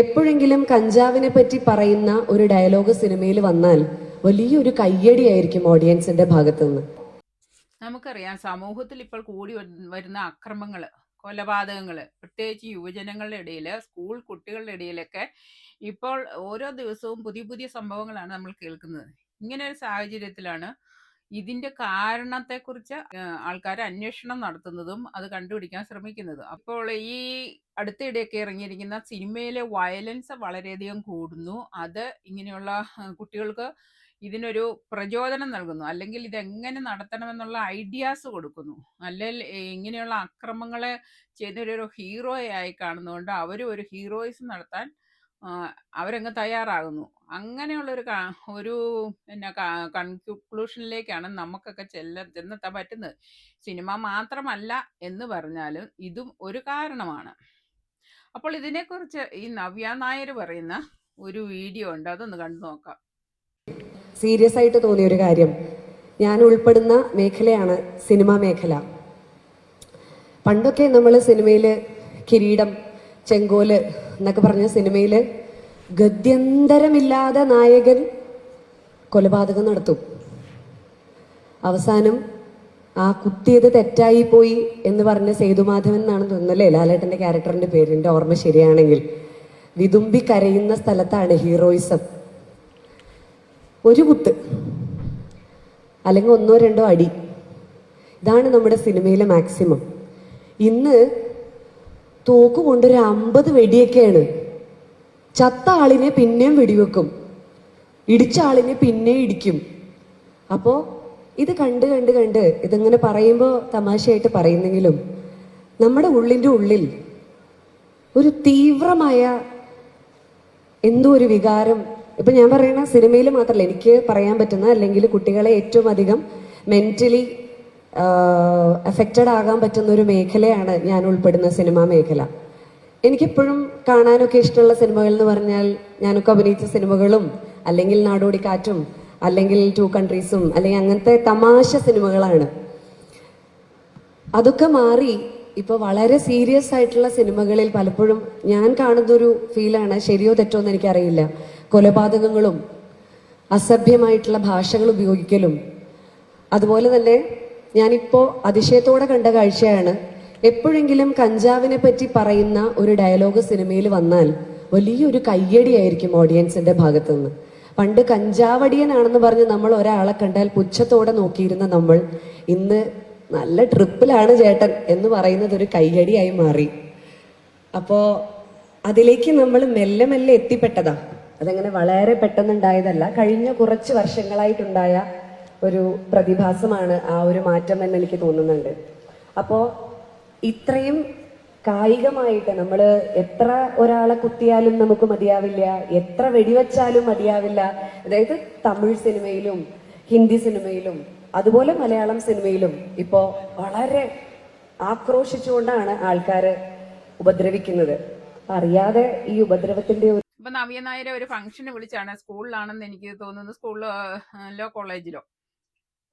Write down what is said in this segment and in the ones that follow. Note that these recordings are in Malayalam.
എപ്പോഴെങ്കിലും കഞ്ചാവിനെ പറ്റി പറയുന്ന ഒരു ഡയലോഗ് സിനിമയിൽ വന്നാൽ വലിയൊരു കയ്യടി ആയിരിക്കും ഓഡിയൻസിന്റെ ഭാഗത്തു നിന്ന് നമുക്കറിയാം സമൂഹത്തിൽ ഇപ്പോൾ കൂടി വരുന്ന അക്രമങ്ങൾ കൊലപാതകങ്ങൾ പ്രത്യേകിച്ച് യുവജനങ്ങളുടെ ഇടയിൽ സ്കൂൾ കുട്ടികളുടെ ഇടയിലൊക്കെ ഇപ്പോൾ ഓരോ ദിവസവും പുതിയ പുതിയ സംഭവങ്ങളാണ് നമ്മൾ കേൾക്കുന്നത്. ഇങ്ങനെ ഒരു സാഹചര്യത്തിലാണ് ഇതിന്റെ കാരണത്തെക്കുറിച്ച് ആൾക്കാർ അന്വേഷണം നടത്തുന്നതും അത് കണ്ടുപിടിക്കാൻ ശ്രമിക്കുന്നതും. അപ്പോൾ ഈ അടുത്തിടെയൊക്കെ ഇറങ്ങിയിരിക്കുന്ന സിനിമയിലെ വയലൻസ് വളരെയധികം കൂടുന്നു. അത് ഇങ്ങനെയുള്ള കുട്ടികൾക്ക് ഇതിനൊരു പ്രചോദനം നൽകുന്നു. അല്ലെങ്കിൽ ഇതെങ്ങനെ നടത്തണമെന്നുള്ള ഐഡിയാസ് കൊടുക്കുന്നു. അല്ലെങ്കിൽ ഇങ്ങനെയുള്ള അക്രമങ്ങളെ ചെയ്തൊരു ഹീറോയായി കാണുന്നതുകൊണ്ട് അവരും ഒരു ഹീറോയിസം നടത്താൻ അവരങ്ങ് തയ്യാറാകുന്നു. അങ്ങനെയുള്ള ഒരു ഒരു പിന്നെ കൺക്ലൂഷനിലേക്കാണ് നമുക്കൊക്കെ ചെല്ല ചെന്നെത്താൻ പറ്റുന്നത്. സിനിമ മാത്രമല്ല എന്ന് പറഞ്ഞാലും ഇതും ഒരു കാരണമാണ്. അപ്പോൾ ഇതിനെക്കുറിച്ച് ഈ നവ്യ നായർ പറയുന്ന ഒരു വീഡിയോ ഉണ്ട്. അതൊന്ന് കണ്ടു നോക്കാം. സീരിയസ് ആയിട്ട് തോന്നിയ ഒരു കാര്യം. ഞാൻ ഉൾപ്പെടുന്ന മേഖലയാണ് സിനിമാ മേഖല. പണ്ടൊക്കെ നമ്മൾ സിനിമയിൽ കിരീടം ചെങ്കോൽ എന്നൊക്കെ പറഞ്ഞ സിനിമയിൽ ഗത്യന്തരമില്ലാതെ നായകൻ കൊലപാതകം നടത്തും. അവസാനം ആ കുത്തിയത് തെറ്റായി പോയി എന്ന് പറഞ്ഞ സേതുമാധവൻ എന്നാണ് തോന്നുന്നല്ലേ? ലാലേട്ടന്റെ ക്യാരക്ടറിന്റെ പേര്. എന്റെ ഓർമ്മ ശരിയാണെങ്കിൽ. വിതുമ്പി കരയുന്ന സ്ഥലത്താണ് ഹീറോയിസം. ഒരു കുത്ത്. അല്ലെങ്കിൽ ഒന്നോ രണ്ടോ അടി. ഇതാണ് നമ്മുടെ സിനിമയിലെ മാക്സിമം. ഇന്ന് തോക്ക് കൊണ്ടൊരു അമ്പത് വെടിയൊക്കെയാണ്. ചത്ത ആളിനെ പിന്നെയും വെടിവെക്കും. ഇടിച്ച ആളിനെ പിന്നെയും ഇടിക്കും. അപ്പോ ഇത് കണ്ട് കണ്ട് കണ്ട് ഇതിങ്ങനെ പറയുമ്പോൾ തമാശയായിട്ട് പറയുന്നെങ്കിലും നമ്മുടെ ഉള്ളിന്റെ ഉള്ളിൽ ഒരു തീവ്രമായ എന്തോ ഒരു വികാരം. ഇപ്പം ഞാൻ പറയുന്ന സിനിമയിൽ മാത്രമല്ല എനിക്ക് പറയാൻ പറ്റുന്ന അല്ലെങ്കിൽ കുട്ടികളെ ഏറ്റവും അധികം മെന്റലി എഫക്റ്റഡ് ആകാൻ പറ്റുന്ന ഒരു മേഖലയാണ് ഞാൻ ഉൾപ്പെടുന്ന സിനിമാ മേഖല. എനിക്കെപ്പോഴും കാണാനൊക്കെ ഇഷ്ടമുള്ള സിനിമകൾ എന്ന് പറഞ്ഞാൽ ഞാനൊക്കെ അഭിനയിച്ച സിനിമകളും അല്ലെങ്കിൽ നാടോടിക്കാറ്റും അല്ലെങ്കിൽ ടു കൺട്രീസും അല്ലെങ്കിൽ അങ്ങനത്തെ തമാശ സിനിമകളാണ്. അതൊക്കെ മാറി ഇപ്പൊ വളരെ സീരിയസ് ആയിട്ടുള്ള സിനിമകളിൽ പലപ്പോഴും ഞാൻ കാണുന്നൊരു ഫീലാണ് ശരിയോ തെറ്റോ എന്ന് എനിക്കറിയില്ല. കൊലപാതകങ്ങളും അസഭ്യമായിട്ടുള്ള ഭാഷകൾ ഉപയോഗിക്കലും. അതുപോലെ തന്നെ ഞാനിപ്പോ അതിശയത്തോടെ കണ്ട കാഴ്ചയാണ് എപ്പോഴെങ്കിലും കഞ്ചാവിനെ പറ്റി പറയുന്ന ഒരു ഡയലോഗ് സിനിമയിൽ വന്നാൽ വലിയൊരു കയ്യടിയായിരിക്കും ഓഡിയൻസിന്റെ ഭാഗത്തുനിന്ന്. പണ്ട് കഞ്ചാവടിയനാണെന്ന് പറഞ്ഞ് നമ്മൾ ഒരാളെ കണ്ടാൽ പുച്ഛത്തോടെ നോക്കിയിരുന്ന നമ്മൾ ഇന്ന് നല്ല ട്രിപ്പിലാണ് ചേട്ടൻ എന്ന് പറയുന്നത് ഒരു കൈയടിയായി മാറി. അപ്പോ അതിലേക്ക് നമ്മൾ മെല്ലെ മെല്ലെ എത്തിപ്പെട്ടതാ. അതങ്ങനെ വളരെ പെട്ടെന്നുണ്ടായതല്ല. കഴിഞ്ഞ കുറച്ച് വർഷങ്ങളായിട്ടുണ്ടായ ഒരു പ്രതിഭാസമാണ് ആ ഒരു മാറ്റം എന്ന് എനിക്ക് തോന്നുന്നുണ്ട്. അപ്പോ ഇത്രയും കായികമായിട്ട് നമ്മൾ എത്ര ഒരാളെ കുത്തിയാലും നമുക്ക് മതിയാവില്ല എത്ര വെടിവെച്ചാലും മതിയാവില്ല. അതായത് തമിഴ് സിനിമയിലും ഹിന്ദി സിനിമയിലും അതുപോലെ മലയാളം സിനിമയിലും ഇപ്പോൾ വളരെ ആക്രോശിച്ചുകൊണ്ടാണ് ആൾക്കാര് ഉപദ്രവിക്കുന്നത്. അറിയാതെ ഈ ഉപദ്രവത്തിന്റെ ഒരു ഇപ്പൊ നവ്യ നായരെ ഒരു ഫംഗ്ഷന് വിളിച്ചാണ്. സ്കൂളിലാണെന്ന് എനിക്ക് തോന്നുന്നു. സ്കൂളിലോ കോളേജിലോ.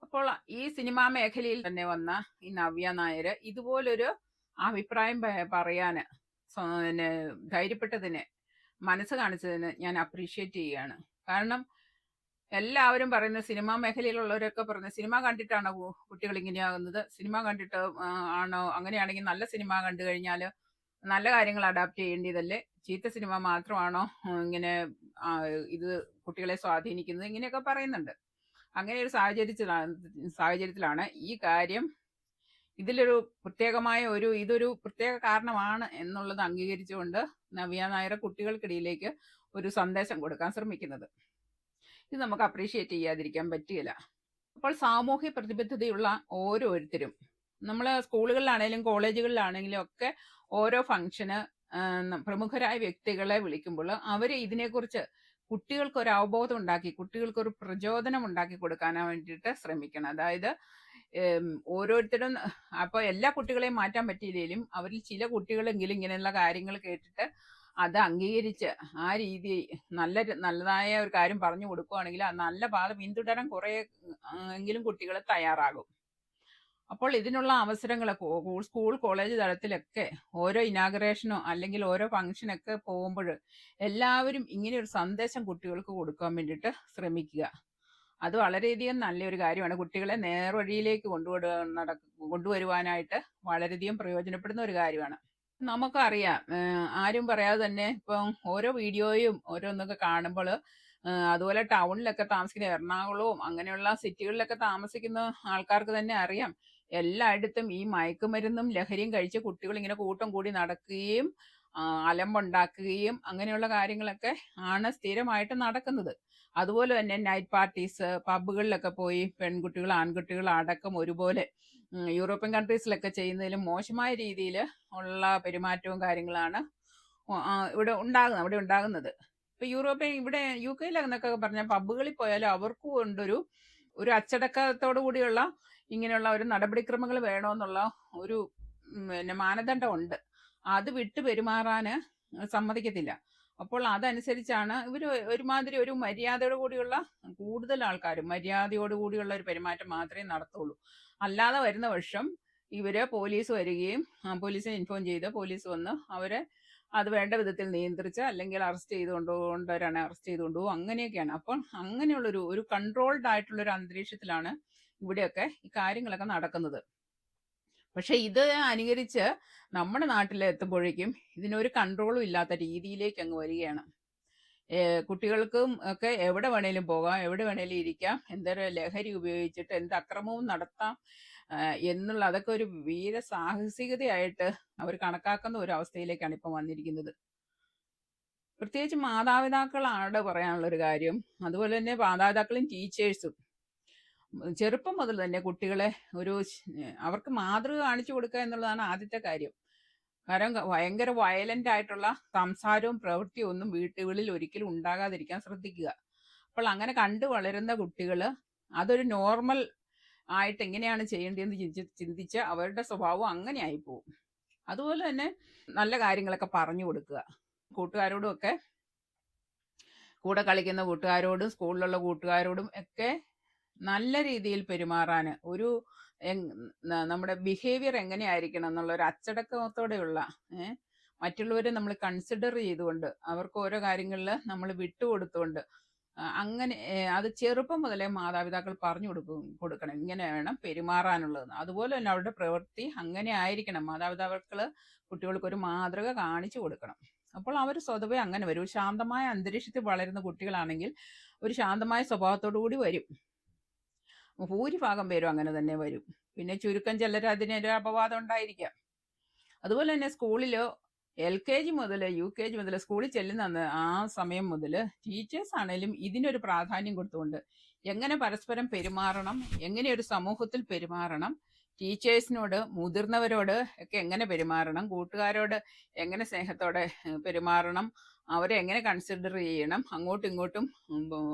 അപ്പോൾ ഈ സിനിമാ മേഖലയിൽ തന്നെ വന്ന ഈ നവ്യ നായർ ഇതുപോലൊരു അഭിപ്രായം പറയാൻ പിന്നെ ധൈര്യപ്പെട്ടതിന് മനസ്സ് കാണിച്ചതിന് ഞാൻ അപ്രീഷിയേറ്റ് ചെയ്യുകയാണ്. കാരണം എല്ലാവരും പറയുന്ന സിനിമാ മേഖലയിലുള്ളവരൊക്കെ പറയുന്ന സിനിമ കണ്ടിട്ടാണോ കുട്ടികൾ ഇങ്ങനെയാകുന്നത്. സിനിമ കണ്ടിട്ട് ആണോ അങ്ങനെയാണെങ്കിൽ നല്ല സിനിമ കണ്ടു കഴിഞ്ഞാൽ നല്ല കാര്യങ്ങൾ അഡാപ്റ്റ് ചെയ്യേണ്ടതല്ലേ? ചീത്ത സിനിമ മാത്രമാണോ ഇങ്ങനെ ഇത് കുട്ടികളെ സ്വാധീനിക്കുന്നത്? ഇങ്ങനെയൊക്കെ പറയുന്നുണ്ട്. അങ്ങനെ ഒരു സാഹചര്യത്തിലാണ് സാഹചര്യത്തിലാണ് ഈ കാര്യം ഇതിലൊരു പ്രത്യേകമായ ഒരു ഇതൊരു പ്രത്യേക കാരണമാണ് എന്നുള്ളത് അംഗീകരിച്ചുകൊണ്ട് നവ്യ നായർ കുട്ടികൾക്കിടയിലേക്ക് ഒരു സന്ദേശം കൊടുക്കാൻ ശ്രമിക്കുന്നത്. ഇത് നമുക്ക് അപ്രീഷിയേറ്റ് ചെയ്യാതിരിക്കാൻ പറ്റുകയില്ല അപ്പോൾ സാമൂഹ്യ പ്രതിബദ്ധതയുള്ള ഓരോരുത്തരും നമ്മൾ സ്കൂളുകളിലാണെങ്കിലും കോളേജുകളിലാണെങ്കിലും ഒക്കെ ഓരോ ഫംഗ്ഷന് പ്രമുഖരായ വ്യക്തികളെ വിളിക്കുമ്പോൾ അവർ ഇതിനെക്കുറിച്ച് കുട്ടികൾക്ക് ഒരു അവബോധം ഉണ്ടാക്കി കുട്ടികൾക്ക് ഒരു പ്രചോദനം ഉണ്ടാക്കി കൊടുക്കാൻ വേണ്ടിയിട്ട് ശ്രമിക്കണം. അതായത് ഓരോരുത്തരും അപ്പോൾ എല്ലാ കുട്ടികളെയും മാറ്റാൻ പറ്റിയില്ലെങ്കിലും അവരിൽ ചില കുട്ടികളെങ്കിലും ഇങ്ങനെയുള്ള കാര്യങ്ങൾ കേട്ടിട്ട് അത് അംഗീകരിച്ച് ആ രീതി നല്ല നല്ലതായ ഒരു കാര്യം പറഞ്ഞു കൊടുക്കുകയാണെങ്കിൽ ആ നല്ല പാത പിന്തുടരാൻ കുറേ എങ്കിലും കുട്ടികൾ തയ്യാറാകും. അപ്പോൾ ഇതിനുള്ള അവസരങ്ങൾ സ്കൂൾ കോളേജ് തലത്തിലൊക്കെ ഓരോ ഇനാഗ്രേഷനോ അല്ലെങ്കിൽ ഓരോ ഫംഗ്ഷനൊക്കെ പോകുമ്പോൾ എല്ലാവരും ഇങ്ങനെ ഒരു സന്ദേശം കുട്ടികൾക്ക് കൊടുക്കാൻ വേണ്ടിയിട്ട് ശ്രമിക്കുക. അത് വളരെയധികം നല്ലൊരു കാര്യമാണ്. കുട്ടികളെ നേർവഴിയിലേക്ക് കൊണ്ടുപോ നട കൊണ്ടുവരുവാനായിട്ട് വളരെയധികം പ്രയോജനപ്പെടുന്ന ഒരു കാര്യമാണ്. നമുക്കറിയാം ആരും പറയാതെ തന്നെ ഇപ്പം ഓരോ വീഡിയോയും ഓരോന്നൊക്കെ കാണുമ്പോൾ അതുപോലെ ടൗണിലൊക്കെ താമസിക്കുന്ന എറണാകുളവും അങ്ങനെയുള്ള സിറ്റികളിലൊക്കെ താമസിക്കുന്ന ആൾക്കാർക്ക് തന്നെ അറിയാം. എല്ലായിടത്തും ഈ മയക്കുമരുന്നും ലഹരിയും കഴിച്ച് കുട്ടികൾ ഇങ്ങനെ കൂട്ടം കൂടി നടക്കുകയും അലമ്പുണ്ടാക്കുകയും അങ്ങനെയുള്ള കാര്യങ്ങളൊക്കെ ആണ് സ്ഥിരമായിട്ട് നടക്കുന്നത്. അതുപോലെ തന്നെ നൈറ്റ് പാർട്ടീസ് പബ്ബുകളിലൊക്കെ പോയി പെൺകുട്ടികൾ ആൺകുട്ടികൾ അടക്കം ഒരുപോലെ യൂറോപ്യൻ കൺട്രീസിലൊക്കെ ചെയ്യുന്നതിലും മോശമായ രീതിയിൽ ഉള്ള പെരുമാറ്റവും കാര്യങ്ങളാണ് ഇവിടെ ഉണ്ടാകുന്നത് അവിടെ ഉണ്ടാകുന്നത്. ഇപ്പൊ യൂറോപ്യൻ ഇവിടെ യു കെയിലെന്നൊക്കെ പറഞ്ഞാൽ പബ്ബുകളിൽ പോയാലും അവർക്കും ഉണ്ടൊരു ഒരു അച്ചടക്കത്തോടു കൂടിയുള്ള ഇങ്ങനെയുള്ള ഒരു നടപടിക്രമങ്ങൾ വേണമെന്നുള്ള ഒരു പിന്നെ മാനദണ്ഡം ഉണ്ട് അത് വിട്ടു പെരുമാറാന് സമ്മതിക്കത്തില്ല. അപ്പോൾ അതനുസരിച്ചാണ് ഇവർ ഒരുമാതിരി ഒരു മര്യാദയോട് കൂടിയുള്ള കൂടുതൽ ആൾക്കാരും മര്യാദയോട് കൂടിയുള്ള ഒരു പെരുമാറ്റം മാത്രമേ നടത്തുള്ളൂ. അല്ലാതെ വരുന്ന വർഷം ഇവർ പോലീസ് വരികയും പോലീസിനെ ഇൻഫോം ചെയ്ത് പോലീസ് വന്ന് അവരെ അത് വേണ്ട വിധത്തിൽ നിയന്ത്രിച്ച് അല്ലെങ്കിൽ അറസ്റ്റ് ചെയ്ത് കൊണ്ടുകൊണ്ടവരാണ് അറസ്റ്റ് ചെയ്ത് കൊണ്ടുപോകും അങ്ങനെയൊക്കെയാണ്. അപ്പോൾ അങ്ങനെയുള്ളൊരു ഒരു കൺട്രോൾഡ് ആയിട്ടുള്ള ഒരു അന്തരീക്ഷത്തിലാണ് ഇവിടെയൊക്കെ ഈ കാര്യങ്ങളൊക്കെ നടക്കുന്നത്. പക്ഷെ ഇത് അനുകരിച്ച് നമ്മുടെ നാട്ടിൽ എത്തുമ്പോഴേക്കും ഇതിനൊരു കൺട്രോളും ഇല്ലാത്ത രീതിയിലേക്ക് അങ്ങ് വരികയാണ്. കുട്ടികൾക്കും ഒക്കെ എവിടെ വേണേലും പോകാം എവിടെ വേണേലും ഇരിക്കാം എന്തൊരു ലഹരി ഉപയോഗിച്ചിട്ട് എന്ത് അക്രമവും നടത്താം എന്നുള്ള അതൊക്കെ ഒരു വീര സാഹസികതയായിട്ട് അവർ കണക്കാക്കുന്ന ഒരു അവസ്ഥയിലേക്കാണ് ഇപ്പം വന്നിരിക്കുന്നത്. പ്രത്യേകിച്ച് മാതാപിതാക്കളാണ് പറയാനുള്ള ഒരു കാര്യം. അതുപോലെ തന്നെ മാതാപിതാക്കളും ടീച്ചേഴ്സും ചെറുപ്പം മുതൽ തന്നെ കുട്ടികളെ ഒരു അവർക്ക് മാതൃക കാണിച്ചു കൊടുക്കുക എന്നുള്ളതാണ് ആദ്യത്തെ കാര്യം. കാരണം ഭയങ്കര വയലന്റ് ആയിട്ടുള്ള സംസാരവും പ്രവൃത്തിയും ഒന്നും വീട്ടുകളിൽ ഒരിക്കലും ഉണ്ടാകാതിരിക്കാൻ ശ്രദ്ധിക്കുക. അപ്പോൾ അങ്ങനെ കണ്ടു വളരുന്ന കുട്ടികൾ അതൊരു നോർമൽ ആയിട്ട് എങ്ങനെയാണ് ചെയ്യേണ്ടതെന്ന് ചിന്തിച്ച് ചിന്തിച്ച് അവരുടെ സ്വഭാവം അങ്ങനെ ആയിപ്പോവും. അതുപോലെ തന്നെ നല്ല കാര്യങ്ങളൊക്കെ പറഞ്ഞു കൊടുക്കുക. കൂട്ടുകാരോടും ഒക്കെ കൂടെ കളിക്കുന്ന കൂട്ടുകാരോടും സ്കൂളിലുള്ള കൂട്ടുകാരോടും ഒക്കെ നല്ല രീതിയിൽ പെരുമാറാൻ ഒരു നമ്മുടെ ബിഹേവിയർ എങ്ങനെയായിരിക്കണം എന്നുള്ള ഒരു അച്ചടക്കത്തോടെയുള്ള മറ്റുള്ളവരെ നമ്മൾ കൺസിഡർ ചെയ്തുകൊണ്ട് അവർക്ക് ഓരോ കാര്യങ്ങളിൽ നമ്മൾ വിട്ടുകൊടുത്തുകൊണ്ട് അങ്ങനെ അത് ചെറുപ്പം മുതലേ മാതാപിതാക്കൾ പറഞ്ഞു കൊടുക്കും കൊടുക്കണം. ഇങ്ങനെ വേണം പെരുമാറാനുള്ളത്. അതുപോലെ തന്നെ അവരുടെ പ്രവൃത്തി അങ്ങനെ ആയിരിക്കണം. മാതാപിതാക്കൾ കുട്ടികൾക്ക് ഒരു മാതൃക കാണിച്ചു കൊടുക്കണം. അപ്പോൾ അവർ സ്വതവേ അങ്ങനെ വരും. ശാന്തമായ അന്തരീക്ഷത്തിൽ വളരുന്ന കുട്ടികളാണെങ്കിൽ ഒരു ശാന്തമായ സ്വഭാവത്തോടു കൂടി വരും. ഭൂരിഭാഗം പേരും അങ്ങനെ തന്നെ വരും. പിന്നെ ചുരുക്കം ചിലർ അതിനൊരു അപവാദം ഉണ്ടായിരിക്കാം. അതുപോലെ തന്നെ സ്കൂളിൽ എൽ കെ ജി മുതൽ യു കെ ജി മുതൽ സ്കൂളിൽ ചെല്ലുന്ന ആ സമയം മുതൽ ടീച്ചേഴ്സ് ആണെങ്കിലും ഇതിനൊരു പ്രാധാന്യം കൊടുത്തുകൊണ്ട് എങ്ങനെ പരസ്പരം പെരുമാറണം എങ്ങനെ ഒരു സമൂഹത്തിൽ പെരുമാറണം ടീച്ചേഴ്സിനോട് മുതിർന്നവരോട് ഒക്കെ എങ്ങനെ പെരുമാറണം കൂട്ടുകാരോട് എങ്ങനെ സ്നേഹത്തോടെ പെരുമാറണം അവരെ എങ്ങനെ കൺസിഡർ ചെയ്യണം അങ്ങോട്ടും ഇങ്ങോട്ടും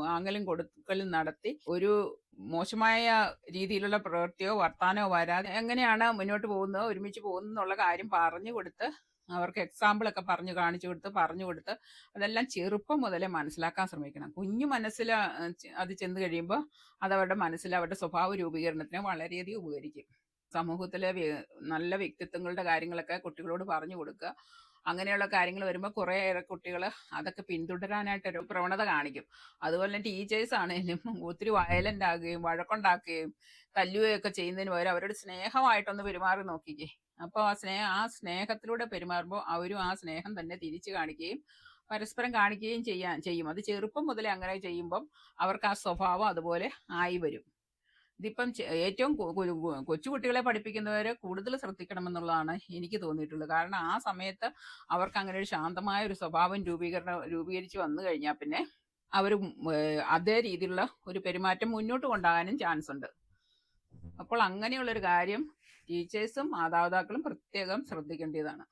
ആങ്ങലും കൊടുക്കലും നടത്തി ഒരു മോശമായ രീതിയിലുള്ള പ്രവൃത്തിയോ വർത്താനോ വരാതെ എങ്ങനെയാണ് മുന്നോട്ട് പോകുന്നത് ഒരുമിച്ച് പോകുന്നത് എന്നുള്ള കാര്യം പറഞ്ഞു കൊടുത്ത് അവർക്ക് എക്സാമ്പിളൊക്കെ പറഞ്ഞു കാണിച്ചു കൊടുത്ത് പറഞ്ഞു കൊടുത്ത് അതെല്ലാം ചെറുപ്പം മുതലേ മനസ്സിലാക്കാൻ ശ്രമിക്കണം. കുഞ്ഞു മനസ്സിൽ അത് ചെന്ന് കഴിയുമ്പോൾ അത് അവരുടെ മനസ്സിൽ അവരുടെ സ്വഭാവ രൂപീകരണത്തിന് വളരെയധികം ഉപകരിക്കും. സമൂഹത്തിലെ നല്ല വ്യക്തിത്വങ്ങളുടെ കാര്യങ്ങളൊക്കെ കുട്ടികളോട് പറഞ്ഞു കൊടുക്കുക. അങ്ങനെയുള്ള കാര്യങ്ങൾ വരുമ്പോൾ കുറേയേറെ കുട്ടികൾ അതൊക്കെ പിന്തുടരാനായിട്ടൊരു പ്രവണത കാണിക്കും. അതുപോലെ തന്നെ ടീച്ചേഴ്സ് ആണെങ്കിലും ഒത്തിരി വയലന്റ് ആകുകയും വഴക്കുണ്ടാക്കുകയും തല്ലുകയൊക്കെ ചെയ്യുന്നതിന് പകരം അവരോട് സ്നേഹമായിട്ടൊന്ന് പെരുമാറി നോക്കിക്കേ. അപ്പോൾ ആ സ്നേഹ ആ സ്നേഹത്തിലൂടെ പെരുമാറുമ്പോൾ അവരും ആ സ്നേഹം തന്നെ തിരിച്ചു കാണിക്കുകയും പരസ്പരം കാണിക്കുകയും ചെയ്യാൻ ചെയ്യും. അത് ചെറുപ്പം മുതലേ അങ്ങനെ ചെയ്യുമ്പം അവർക്ക് ആ സ്വഭാവം അതുപോലെ ആയി വരും. ഇതിപ്പം ഏറ്റവും കൊച്ചുകുട്ടികളെ പഠിപ്പിക്കുന്നവരെ കൂടുതൽ ശ്രദ്ധിക്കണമെന്നുള്ളതാണ് എനിക്ക് തോന്നിയിട്ടുള്ളത്. കാരണം ആ സമയത്ത് അവർക്ക് അങ്ങനെ ഒരു ശാന്തമായ ഒരു സ്വഭാവം രൂപീകരണം രൂപീകരിച്ച് വന്നു കഴിഞ്ഞാൽ പിന്നെ അവർ അതേ രീതിയിലുള്ള ഒരു പെരുമാറ്റം മുന്നോട്ട് കൊണ്ടാകാനും ചാൻസ് ഉണ്ട്. അപ്പോൾ അങ്ങനെയുള്ളൊരു കാര്യം ടീച്ചേഴ്സും മാതാപിതാക്കളും പ്രത്യേകം ശ്രദ്ധിക്കേണ്ടതാണ്.